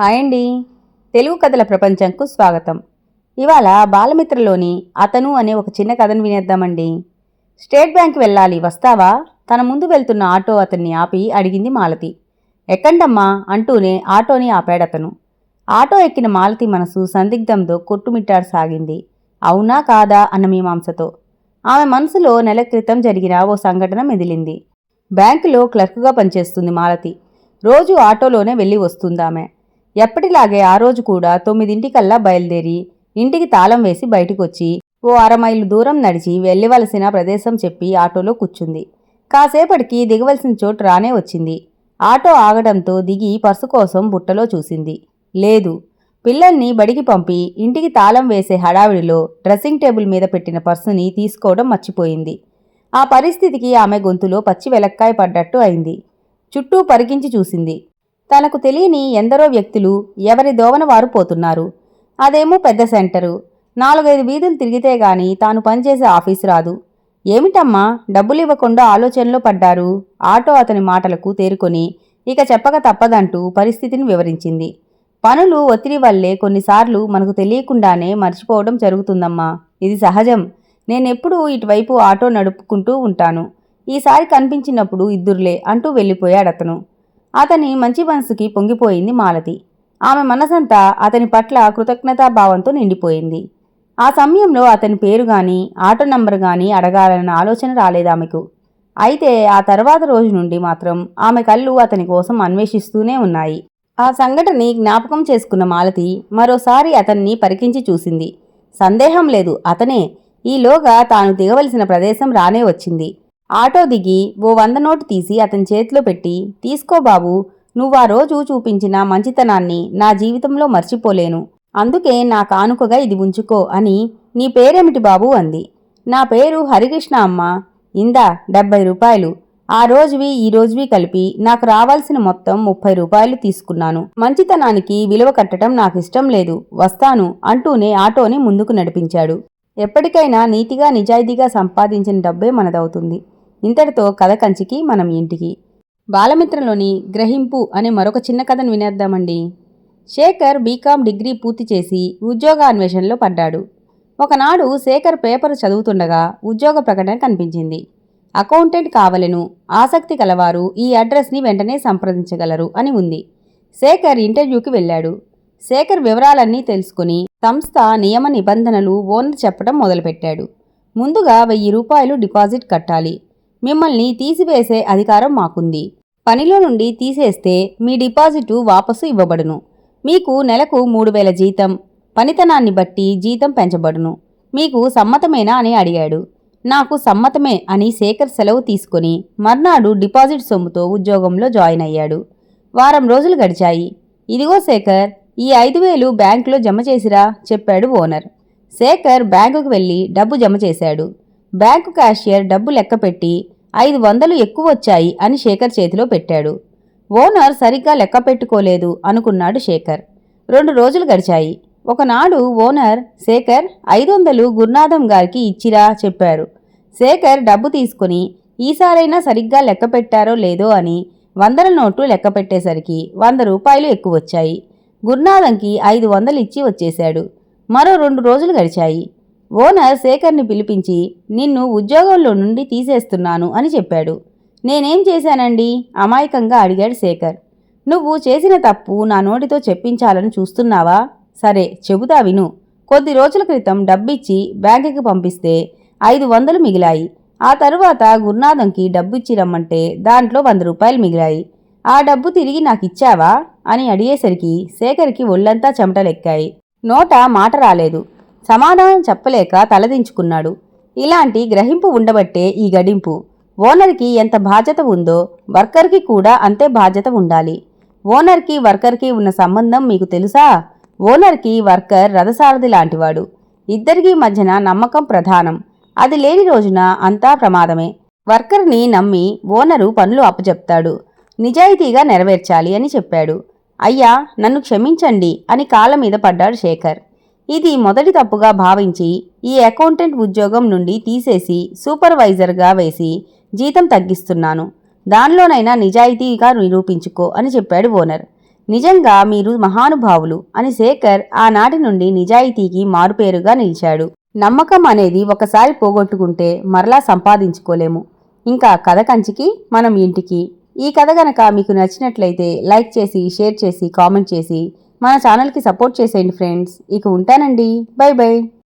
Hi అండి. తెలుగు కథల ప్రపంచంకు స్వాగతం. ఇవాళ బాలమిత్రలోని అతను అనే ఒక చిన్న కథను వినేద్దామండి. స్టేట్ బ్యాంక్ వెళ్ళాలి వస్తావా? తన ముందు వెళ్తున్న ఆటో అతన్ని ఆపి అడిగింది మాలతి. ఎక్కండమ్మా అంటూనే ఆటోని ఆపాడతను ఆటో ఎక్కిన మాలతి మనసు సందిగ్ధంతో కొట్టుమిట్టాడసాగింది అవునా కాదా అన్న మీమాంసతో. ఆమె మనసులో నెల క్రితం జరిగిన ఓ సంఘటన మెదిలింది. బ్యాంకులో క్లర్క్గా పనిచేస్తుంది మాలతి. రోజు ఆటోలోనే వెళ్ళి వస్తుందామె. ఎప్పటిలాగే ఆ రోజు కూడా తొమ్మిదింటికల్లా బయలుదేరి ఇంటికి తాళం వేసి బయటకొచ్చి ఓ అరమైలు దూరం నడిచి వెళ్ళవలసిన ప్రదేశం చెప్పి ఆటోలో కూర్చుంది. కాసేపటికి దిగవలసిన చోటు రానే వచ్చింది. ఆటో ఆగడంతో దిగి పర్సు కోసం బుట్టలో చూసింది. లేదు పిల్లల్ని బడికి పంపి ఇంటికి తాళం వేసే హడావిడిలో డ్రెస్సింగ్ టేబుల్ మీద పెట్టిన పర్సుని తీసుకోవడం మర్చిపోయింది. ఆ పరిస్థితికి ఆమె గొంతులో పచ్చి వెలక్కాయ పడ్డట్టు అయింది. చుట్టూ పరికించి చూసింది. తనకు తెలియని ఎందరో వ్యక్తులు ఎవరి దోవన వారు పోతున్నారు. అదేమో పెద్ద సెంటరు. నాలుగైదు వీధులు తిరిగితే గాని తాను పనిచేసే ఆఫీసు రాదు. ఏమిటమ్మా? డబ్బులు ఇవ్వకుండా ఆలోచనలో పడ్డారు? ఆటో అతని మాటలకు తేరుకొని ఇక చెప్పక తప్పదంటూ పరిస్థితిని వివరించింది. పనులు ఒత్తిడి వల్లే కొన్నిసార్లు మనకు తెలియకుండానే మర్చిపోవడం జరుగుతుందమ్మా. ఇది సహజం. నేనెప్పుడూ ఇటువైపు ఆటో నడుపుకుంటూ ఉంటాను. ఈసారి కనిపించినప్పుడు ఇద్దరులే అంటూ వెళ్ళిపోయాడతను. అతను అతని మంచి మనసుకి పొంగిపోయింది మాలతి. ఆమె మనసంతా అతని పట్ల కృతజ్ఞతాభావంతో నిండిపోయింది. ఆ సమయంలో అతని పేరు గాని ఆటో నంబర్ గాని అడగాలన్న ఆలోచన రాలేదామెకు అయితే ఆ తర్వాత రోజు నుండి మాత్రం ఆమె కళ్ళు అతని కోసం అన్వేషిస్తూనే ఉన్నాయి. ఆ సంఘటని జ్ఞాపకం చేసుకున్న మాలతి మరోసారి అతన్ని పరికించి చూసింది. సందేహం లేదు అతనే. ఈలోగా తాను దిగవలసిన ప్రదేశం రానే వచ్చింది. ఆటో దిగి ఓ వంద నోటు తీసి అతని చేతిలో పెట్టి తీసుకో బాబు నువ్వా రోజు చూపించిన మంచితనాన్ని నా జీవితంలో మర్చిపోలేను. అందుకే నా కానుకగా ఇది ఉంచుకో అని నీ పేరేమిటి బాబు అంది. నా పేరు హరికృష్ణ అమ్మ. ఇందా డెబ్బై రూపాయలు. ఆ రోజువి ఈ రోజువి కలిపి నాకు రావాల్సిన మొత్తం ముప్పై రూపాయలు తీసుకున్నాను. మంచితనానికి విలువ కట్టడం నాకు ఇష్టం లేదు. వస్తాను అంటూనే ఆటోని ముందుకు నడిపించాడు. ఎప్పటికైనా నీతిగా నిజాయితీగా సంపాదించిన డబ్బే మనదవుతుంది. ఇంతటితో కథ కంచికి మనం ఇంటికి. బాలమిత్రలోని గ్రహింపు అనే మరొక చిన్న కథను వినేద్దామండి. శేఖర్ బీకామ్ డిగ్రీ పూర్తి చేసి ఉద్యోగ అన్వేషణలో పడ్డాడు. ఒకనాడు శేఖర్ పేపర్ చదువుతుండగా ఉద్యోగ ప్రకటన కనిపించింది. అకౌంటెంట్ కావలెను ఆసక్తి కలవారు ఈ అడ్రస్ని వెంటనే సంప్రదించగలరు అని ఉంది. శేఖర్ ఇంటర్వ్యూకి వెళ్ళాడు. శేఖర్ వివరాలన్నీ తెలుసుకుని సంస్థ నియమ నిబంధనలు ఓనర్ చెప్పడం మొదలుపెట్టాడు. ముందుగా వెయ్యి రూపాయలు డిపాజిట్ కట్టాలి. మిమ్మల్ని తీసివేసే అధికారం మాకుంది. పనిలో నుండి తీసేస్తే మీ డిపాజిటు వాపసు ఇవ్వబడును. మీకు నెలకు మూడు వేల జీతం. పనితనాన్ని బట్టి జీతం పెంచబడును. మీకు సమ్మతమేనా అని అడిగాడు. నాకు సమ్మతమే అని శేఖర్ సెలవు తీసుకుని మర్నాడు డిపాజిట్ సొమ్ముతో ఉద్యోగంలో జాయిన్ అయ్యాడు. వారం రోజులు గడిచాయి. ఇదిగో శేఖర్ ఈ ఐదు వేలు బ్యాంకులో జమ చేసిరా చెప్పాడు ఓనర్. శేఖర్ బ్యాంకుకు వెళ్ళి డబ్బు జమ చేశాడు. బ్యాంకు క్యాషియర్ డబ్బు లెక్కపెట్టి ఐదు వందలు ఎక్కువ వచ్చాయి అని శేఖర్ చేతిలో పెట్టాడు. ఓనర్ సరిగ్గా లెక్క పెట్టుకోలేదు అనుకున్నాడు శేఖర్. రెండు రోజులు గడిచాయి. ఒకనాడు ఓనర్ శేఖర్ ఐదు వందలు గురునాథం గారికి ఇచ్చిరా చెప్పారు. శేఖర్ డబ్బు తీసుకుని ఈసారైనా సరిగ్గా లెక్క పెట్టారో లేదో అని వందల నోట్లు లెక్క పెట్టేసరికి వంద రూపాయలు ఎక్కువ వచ్చాయి. గురునాథంకి ఐదు వందలు ఇచ్చి వచ్చేశాడు. మరో రెండు రోజులు గడిచాయి. ఓనర్ శేఖర్ని పిలిపించి నిన్ను ఉద్యోగంలో నుండి తీసేస్తున్నాను అని చెప్పాడు. నేనేం చేశానండి? అమాయకంగా అడిగాడు శేఖర్. నువ్వు చేసిన తప్పు నా నోటితో చెప్పించాలని చూస్తున్నావా? సరే చెబుతా విను. కొద్ది రోజుల క్రితం డబ్బిచ్చి బ్యాంకుకి పంపిస్తే ఐదు వందలు మిగిలాయి. ఆ తరువాత గురునాథంకి డబ్బిచ్చి రమ్మంటే దాంట్లో వంద రూపాయలు మిగిలాయి. ఆ డబ్బు తిరిగి నాకు ఇచ్చావా? అని అడిగేసరికి శేఖర్కి ఒళ్ళంతా చెమటలెక్కాయి. నోట మాట రాలేదు. సమాధానం చెప్పలేక తలదించుకున్నాడు. ఇలాంటి గ్రహింపు ఉండబట్టే ఈ గడింపు. ఓనర్కి ఎంత బాధ్యత ఉందో వర్కర్కి కూడా అంతే బాధ్యత ఉండాలి. ఓనర్కి వర్కర్కి ఉన్న సంబంధం మీకు తెలుసా? ఓనర్కి వర్కర్ రథసారథి లాంటివాడు. ఇద్దరికీ మధ్యన నమ్మకం ప్రధానం. అది లేని రోజున అంతా ప్రమాదమే. వర్కర్ని నమ్మి ఓనరు పనులు అప్పచెప్తాడు. నిజాయితీగా నెరవేర్చాలి అని చెప్పాడు. అయ్యా నన్ను క్షమించండి అని కాళ్ళ మీద పడ్డాడు శేఖర్. ఇది మొదటి తప్పుగా భావించి ఈ అకౌంటెంట్ ఉద్యోగం నుండి తీసేసి సూపర్వైజర్గా వేసి జీతం తగ్గిస్తున్నాను. దానిలోనైనా నిజాయితీగా నిరూపించుకో అని చెప్పాడు ఓనర్. నిజంగా మీరు మహానుభావులు అని శేఖర్ ఆనాటి నుండి నిజాయితీకి మారుపేరుగా నిలిచాడు. నమ్మకం అనేది ఒకసారి పోగొట్టుకుంటే మరలా సంపాదించుకోలేము. ఇంకా కథ కంచికి మనం ఇంటికి. ఈ కథ గనక మీకు నచ్చినట్లయితే లైక్ చేసి షేర్ చేసి కామెంట్ చేసి మన ఛానల్కి సపోర్ట్ చేసేయండి ఫ్రెండ్స్ ఇక ఉంటానండి. By by